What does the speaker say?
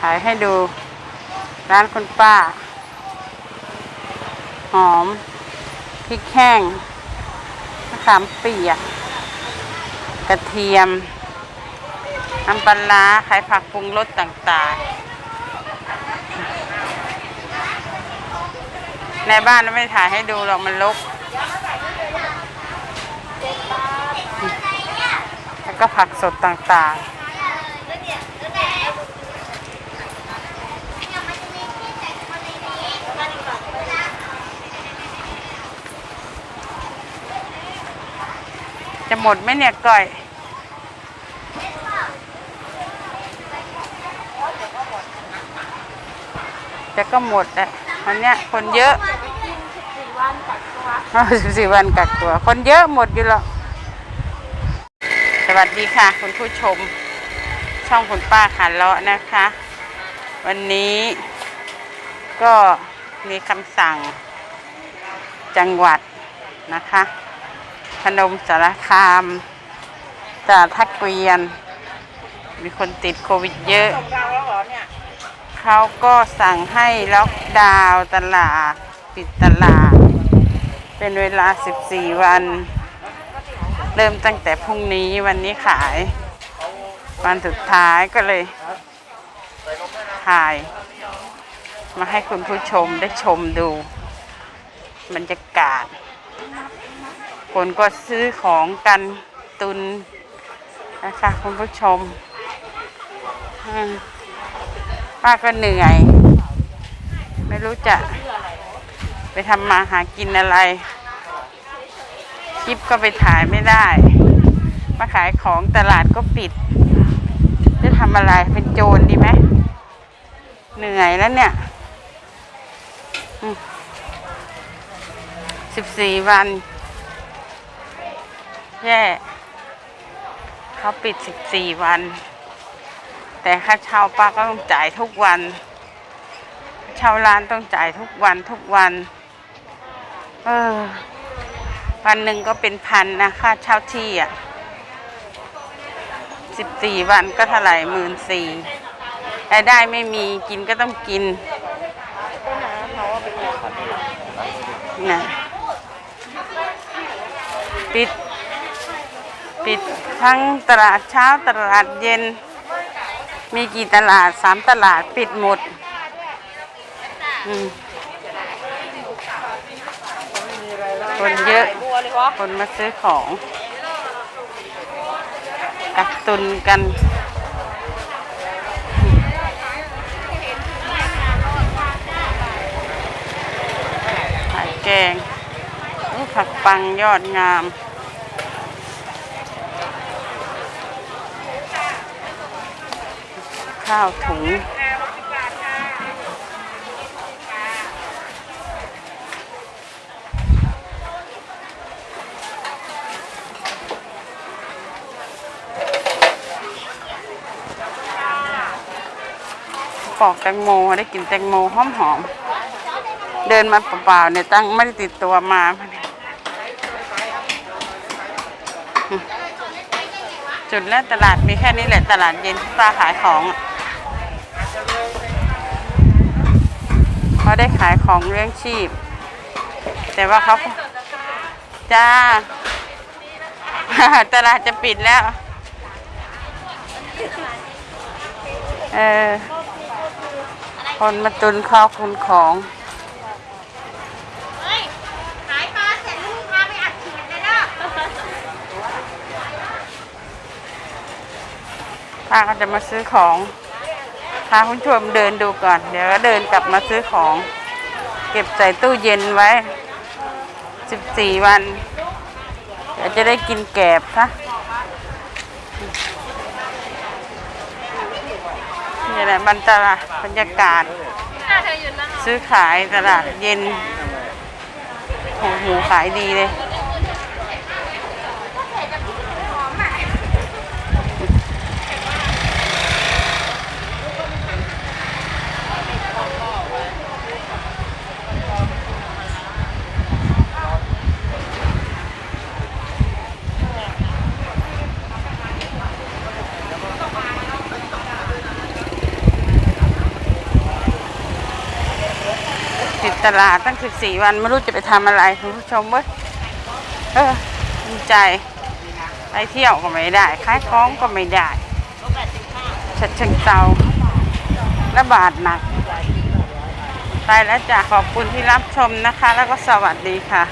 ถ่ายให้ดู ร้านคุณป้า หอมพริกแห้งมะขามเปียกกระเทียมน้ำปลาร้าขายผักปรุงรสต่างๆ ในบ้านไม่ถ่ายให้ดูหรอกมันรกแล้วก็ผักสดต่างๆ หมดไหมเนี่ยก้อยจะก็หมดอะวันเนี้ยคนเยอะสิบสี่วันกักตัว คนเยอะหมดอยู่หรอกสวัสดีค่ะ คุณผู้ชม ช่องคุณป้าขาเลาะนะคะ วันนี้ก็มีคำสั่งจังหวัดนะคะ พนมสารคามจาทักเกวียน มีคนติดโควิดเยอะ เขาก็สั่งให้ล็อกดาวน์ตลาด ปิดตลาด เป็นเวลา 14 วัน เริ่มตั้งแต่พรุ่งนี้วันนี้ขาย วันสุดท้ายก็เลยถ่าย มาให้คุณผู้ชมได้ชมดู บรรยากาศ คนก็ซื้อของกันตุนนะคะคุณผู้ชมป้าก็เหนื่อย ไม่รู้จะไปทำมาหากินอะไร คลิปก็ไปถ่ายไม่ได้ มาขายของตลาดก็ปิด จะทำอะไรเป็นโจรดีไหม เหนื่อยแล้วเนี่ยสิบสี่วัน แย่เขาปิดสิบสี่วัน แต่ค่าเช่าป้าก็ต้องจ่ายทุกวัน เช่าร้านต้องจ่ายทุกวันทุกวัน เออ วันหนึ่งก็เป็นพันนะค่าเช่าที่อะสิบสี่วันก็เท่าไหร่หมื่นสี่รายได้ไม่มีกินก็ต้องกินนะปิด ปิดทั้งตลาดเช้าตลาดเย็น มีกี่ตลาดสามตลาดปิดหมดมคนเยอะ คนมาซื้อของกักตุนกันขายแกงผักปังยอดงาม ข้าวถุงปอกแตงโมได้กินแตงโมหอมหอม เดินมาเปล่าๆเนี่ยตั้งไม่ได้ติดตัวมาอืมจุดแรกตลาดมีแค่นี้แหละตลาดเย็นที่ป้าขายของอะเขา ได้ขายของเลี้ยงชีพ แต่ว่าเขาก็จ้า ตลาดจะปิดแล้ว เออ คนมาตุนข้าวคุณของเฮ้ยขายปลาเสร็จแล้วลูกค้าไปอัดฉีดเลยนะป้าก็จะมาซื้อของ พาคุณชมเดินดูก่อน เดี๋ยวก็เดินกลับมาซื้อของ เก็บใส่ตู้เย็นไว้ 14 วันเดี๋ยวจะได้กินแกบคะนี่แหละบรรตลาดบรรยากาศ ซื้อขายตลาดเย็นโอ้โหขายดีเลย ติดตลาดตั้งสิบสี่วันไม่รู้จะไปทำอะไรคุณผู้ชมเว้ยเออดีใจไปเที่ยวก็ไม่ได้ขายของก็ไม่ได้ชัดเชิงเตาระบาดหนักไปแล้วจ้ะขอบคุณที่รับชมนะคะ แล้วก็สวัสดีค่ะ